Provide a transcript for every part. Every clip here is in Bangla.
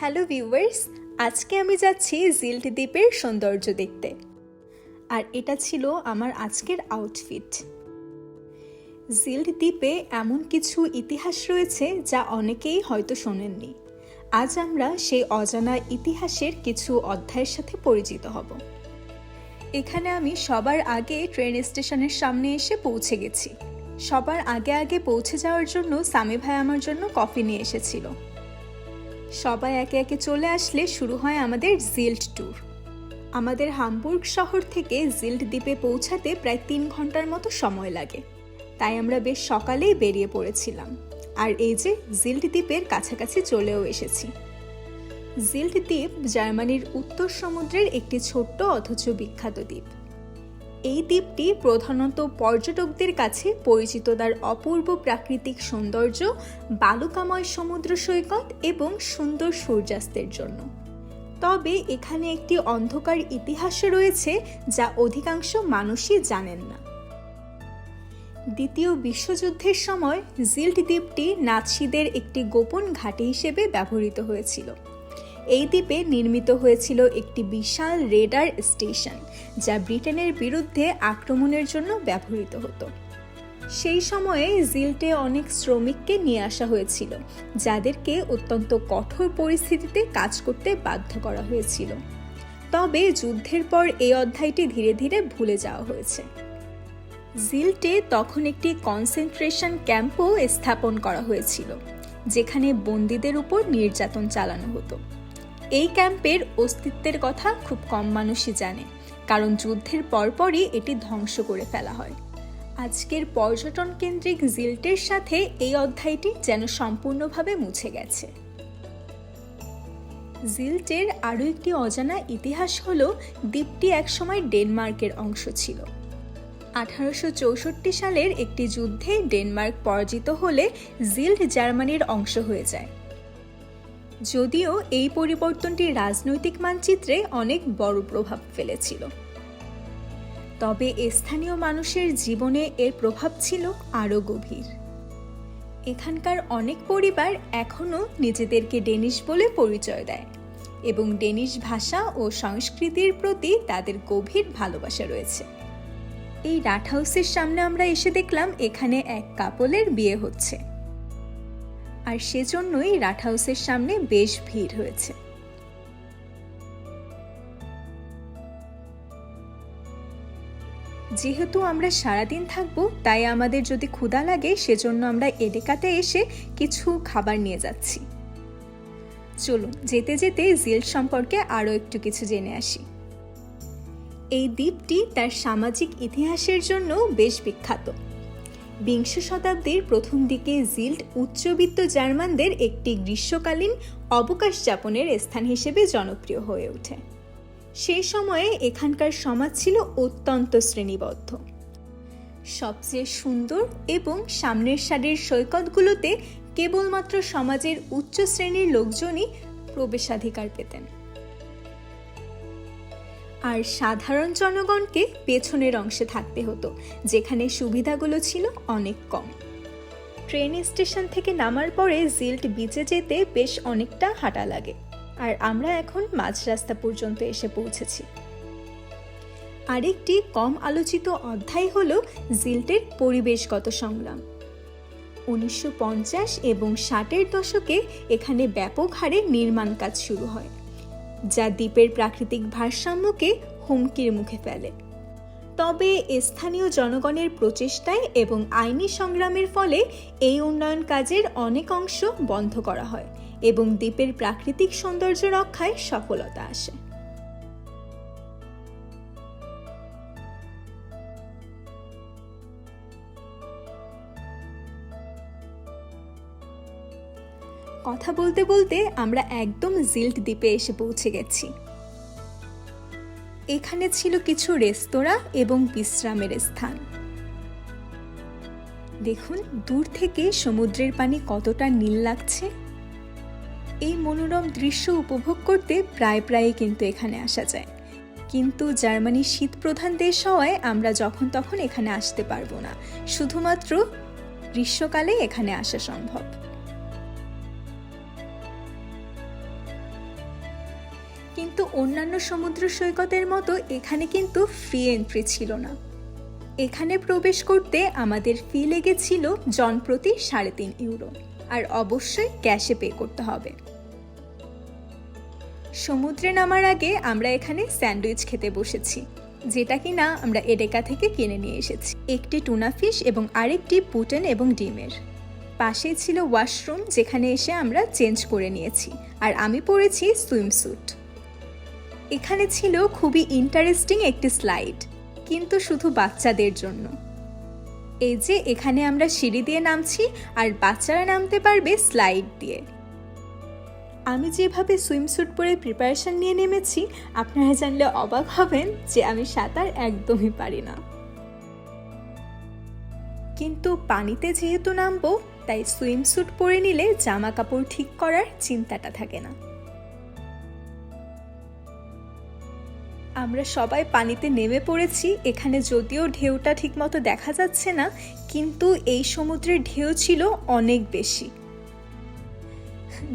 হ্যালো ভিউয়ার্স, আজকে আমি যাচ্ছি জিল্ট দ্বীপের সৌন্দর্য দেখতে। আর এটা ছিল আমার আজকের আউটফিট জিল্ট দ্বীপে এমন কিছু ইতিহাস রয়েছে যা অনেকেই হয়তো শোনেননি। আজ আমরা সেই অজানা ইতিহাসের কিছু অধ্যায়ের সাথে পরিচিত হব। এখানে আমি সবার আগে ট্রেন স্টেশনের সামনে এসে পৌঁছে গেছি। সবার আগে আগে পৌঁছে যাওয়ার জন্য সামি ভাই আমার জন্য কফি নিয়ে এসেছিল। সবাই একে একে চলে আসলে শুরু হয় আমাদের জিল্ট ট্যুর আমাদের হামবুর্গ শহর থেকে জিল্ট দ্বীপে পৌঁছাতে প্রায় তিন ঘণ্টার মতো সময় লাগে। তাই আমরা বেশ সকালেই বেরিয়ে পড়েছিলাম। আর এই যে জিল্ট দ্বীপের কাছাকাছি চলেও এসেছি। জিল্ট দ্বীপ জার্মানির উত্তর সমুদ্রের একটি ছোট্ট অথচ বিখ্যাত দ্বীপ। এই দ্বীপটি প্রধানত পর্যটকদের কাছে পরিচিত তার অপূর্ব প্রাকৃতিক সৌন্দর্য, বালুকাময় সমুদ্র সৈকত এবং সুন্দর সূর্যাস্তের জন্য। তবে এখানে একটি অন্ধকার ইতিহাসও রয়েছে যা অধিকাংশ মানুষই জানেন না। দ্বিতীয় বিশ্বযুদ্ধের সময় জিল্ট দ্বীপটি নাৎসিদের একটি গোপন ঘাঁটি হিসেবে ব্যবহৃত হয়েছিল। এই দ্বীপে নির্মিত হয়েছিল একটি বিশাল রেডার স্টেশন, যা ব্রিটেনের বিরুদ্ধে আক্রমণের জন্য ব্যবহৃত হতো। সেই সময়ে জিল্টে অনেক শ্রমিককে নিয়ে আসা হয়েছিল, যাদেরকে অত্যন্ত কঠোর পরিস্থিতিতে কাজ করতে বাধ্য করা হয়েছিল। তবে যুদ্ধের পর এই অধ্যায়টি ধীরে ধীরে ভুলে যাওয়া হয়েছে। জিল্টে তখন একটি কনসেন্ট্রেশন ক্যাম্পও স্থাপন করা হয়েছিল, যেখানে বন্দীদের উপর নির্যাতন চালানো হতো। এই ক্যাম্পের অস্তিত্বের কথা খুব কম মানুষই জানে, কারণ যুদ্ধের পরপরই এটি ধ্বংস করে ফেলা হয়। আজকের পর্যটন কেন্দ্রিক জিল্টের সাথে এই অধ্যায়টি যেন সম্পূর্ণভাবে মুছে গেছে। জিল্টের আরও একটি অজানা ইতিহাস হল দ্বীপটি একসময় ডেনমার্কের অংশ ছিল। আঠারোশো চৌষট্টি সালের একটি যুদ্ধে ডেনমার্ক পরাজিত হলে জিল্ট জার্মানির অংশ হয়ে যায়। যদিও এই পরিবর্তনটি রাজনৈতিক মানচিত্রে অনেক বড় প্রভাব ফেলেছিল। তবে স্থানীয় মানুষের জীবনে এর প্রভাব ছিল আরও গভীর। এখানকার অনেক পরিবার এখনও নিজেদেরকে ডেনিশ বলে পরিচয় দেয় এবং ডেনিশ ভাষা ও সংস্কৃতির প্রতি তাদের গভীর ভালোবাসা রয়েছে। এই রাট হাউসের সামনে আমরা এসে দেখলাম এখানে এক কাপলের বিয়ে হচ্ছে। আর সেজন্যই রাট হাউসের সামনে বেশ ভিড় হয়েছে। যেহেতু আমরা সারাদিন থাকব, তাই আমাদের যদি ক্ষুধা লাগে, সেজন্য আমরা এডেকাতে এসে কিছু খাবার নিয়ে যাচ্ছি। চলুন, যেতে যেতে জিল সম্পর্কে আরও একটু কিছু জেনে আসি। এই দ্বীপটি তার সামাজিক ইতিহাসের জন্য বেশ বিখ্যাত। বিংশ শতাব্দীর প্রথম দিকে জিল্ড উচ্চবিত্ত জার্মানদের একটি গ্রীষ্মকালীন অবকাশ যাপনের স্থান হিসেবে জনপ্রিয় হয়ে ওঠে। সেই সময়ে এখানকার সমাজ ছিল অত্যন্ত শ্রেণীবদ্ধ। সবচেয়ে সুন্দর এবং সামনের সারির সৈকতগুলোতে কেবলমাত্র সমাজের উচ্চ শ্রেণির লোকজনই প্রবেশাধিকার পেতেন। আর সাধারণ জনগণকে পেছনের অংশে থাকতে হতো, যেখানে সুবিধাগুলো ছিল অনেক কম। ট্রেন স্টেশন থেকে নামার পরে জিল্ট বিচে যেতে বেশ অনেকটা হাঁটা লাগে, আর আমরা এখন মাঝ রাস্তা পর্যন্ত এসে পৌঁছেছি। আরেকটি কম আলোচিত অধ্যায় হল জিল্টের পরিবেশগত সংগ্রাম। উনিশশো পঞ্চাশ এবং ষাটের দশকে এখানে ব্যাপক হারে নির্মাণ কাজ শুরু হয়। যা দ্বীপের প্রাকৃতিক ভারসাম্যকে হুমকির মুখে ফেলে। তবে স্থানীয় জনগণের প্রচেষ্টায় এবং আইনি সংগ্রামের ফলে এই উন্নয়ন কাজের অনেক অংশ বন্ধ করা হয় এবং দ্বীপের প্রাকৃতিক সৌন্দর্য রক্ষায় সফলতা আসে। কথা বলতে বলতে আমরা একদম জিল্ট দ্বীপে এসে পৌঁছে গেছি। এখানে ছিল কিছু রেস্তোরাঁ এবং বিশ্রামের স্থান। দেখুন, দূর থেকে সমুদ্রের পানি কতটা নীল লাগছে। এই মনোরম দৃশ্য উপভোগ করতে প্রায় প্রায়ই কিন্তু এখানে আসা যায়। কিন্তু জার্মানি শীত প্রধান দেশ হওয়ায় আমরা যখন তখন এখানে আসতে পারব না। শুধুমাত্র গ্রীষ্মকালে এখানে আসা সম্ভব। কিন্তু অন্যান্য সমুদ্র সৈকতের মতো এখানে কিন্তু ফ্রি এন্ট্রি ছিল না। এখানে প্রবেশ করতে আমাদের ফি লেগেছিল জনপ্রতি সাড়ে তিন ইউরো, আর অবশ্যই ক্যাশে পে করতে হবে। সমুদ্রে নামার আগে আমরা এখানে স্যান্ডউইচ খেতে বসেছি, যেটা কিনা আমরা এডেকা থেকে কিনে নিয়ে এসেছি। একটি টুনা ফিশ এবং আরেকটি পুটেন এবং ডিমের। পাশেই ছিল ওয়াশরুম, যেখানে এসে আমরা চেঞ্জ করে নিয়েছি, আর আমি পরেছি সুইমস্যুট। এখানে ছিল খুবই ইন্টারেস্টিং একটি স্লাইড কিন্তু শুধু বাচ্চাদের জন্য। এই যে এখানে আমরা সিঁড়ি দিয়ে নামছি আর বাচ্চারা নামতে পারবে স্লাইড দিয়ে। আমি যেভাবে সুইমস্যুট পরে প্রিপারেশন নিয়ে নেমেছি, আপনারা জানলে অবাক হবেন যে আমি সাঁতার একদমই পারি না। কিন্তু পানিতে যেহেতু নামবো, তাই সুইমস্যুট পরে নিলে জামা কাপড় ঠিক করার চিন্তাটা থাকে না। আমরা সবাই পানিতে নেমে পড়েছি, এখানে যদিও ঢেউটা ঠিকমতো দেখা যাচ্ছে না, কিন্তু এই সমুদ্রের ঢেউ ছিল অনেক বেশি।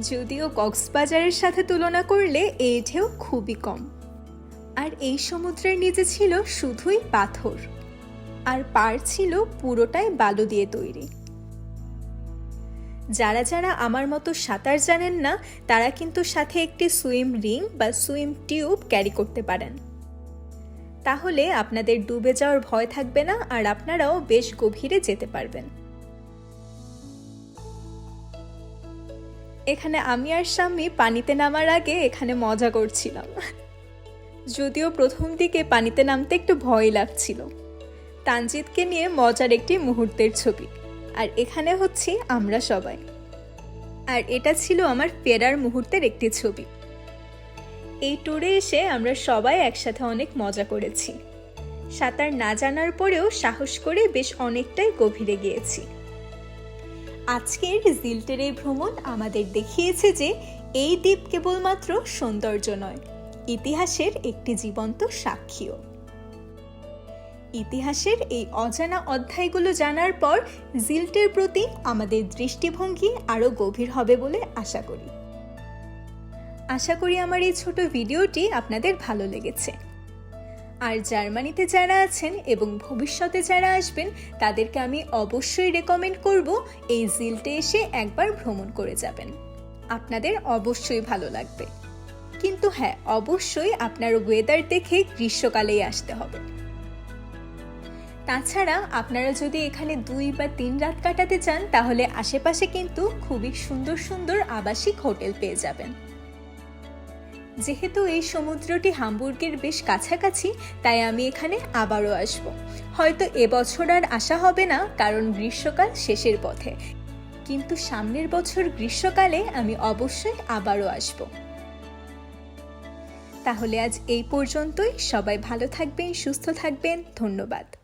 যদিও কক্সবাজারের সাথে তুলনা করলে এই ঢেউ খুবই কম। আর এই সমুদ্রের নিচে ছিল শুধুই পাথর। আর পার ছিল পুরোটাই বালু দিয়ে তৈরি। যারা যারা আমার মতো সাঁতার জানেন না, তারা কিন্তু সাথে একটি সুইম রিং বা সুইম টিউব ক্যারি করতে পারেন। তাহলে আপনাদের ডুবে যাওয়ার ভয় থাকবে না আর আপনারাও বেশ গভীরে যেতে পারবেন। এখানে আমি আর স্বামী পানিতে নামার আগে এখানে মজা করছিলাম। যদিও প্রথম দিকে পানিতে নামতে একটু ভয় লাগছিল। তানজিৎকে নিয়ে মজার একটি মুহূর্তের ছবি। আর এখানে হচ্ছি আমরা সবাই। আর এটা ছিল আমার ফেরার মুহূর্তের একটি ছবি। এই ট্যুরে এসে আমরা সবাই একসাথে অনেক মজা করেছি। সাঁতার না জানার পরেও সাহস করে বেশ অনেকটাই গভীরে গিয়েছি। আজকের জিল্টের এই ভ্রমণ আমাদের দেখিয়েছে যে এই দ্বীপ কেবলমাত্র সৌন্দর্য নয়, ইতিহাসের একটি জীবন্ত সাক্ষীও। ইতিহাসের এই অজানা অধ্যায়গুলো জানার পর জিল্টের প্রতি আমাদের দৃষ্টিভঙ্গি আরও গভীর হবে বলে আশা করি। আশা করি আমার এই ছোট ভিডিওটি আপনাদের ভালো লেগেছে। আর জার্মানিতে যারা আছেন এবং ভবিষ্যতে যারা আসবেন, তাদেরকে আমি অবশ্যই রেকমেন্ড করব এই জিলটে এসে একবার ভ্রমণ করে যাবেন। আপনাদের অবশ্যই ভালো লাগবে। কিন্তু হ্যাঁ অবশ্যই আপনার ওয়েদার দেখে গ্রীষ্মকালেই আসতে হবে। তাছাড়া আপনারা যদি এখানে দুই বা তিন রাত কাটাতে চান, তাহলে আশেপাশে কিন্তু খুবই সুন্দর সুন্দর আবাসিক হোটেল পেয়ে যাবেন। যেহেতু এই সমুদ্রটি হামবুর্গের বেশ কাছাকাছি, তাই আমি এখানে আবারও আসব। হয়তো এবছর আর আসা হবে না, কারণ গ্রীষ্মকাল শেষের পথে। কিন্তু সামনের বছর গ্রীষ্মকালে আমি অবশ্যই আবারও আসব। তাহলে আজ এই পর্যন্তই। সবাই ভালো থাকবেন, সুস্থ থাকবেন। ধন্যবাদ।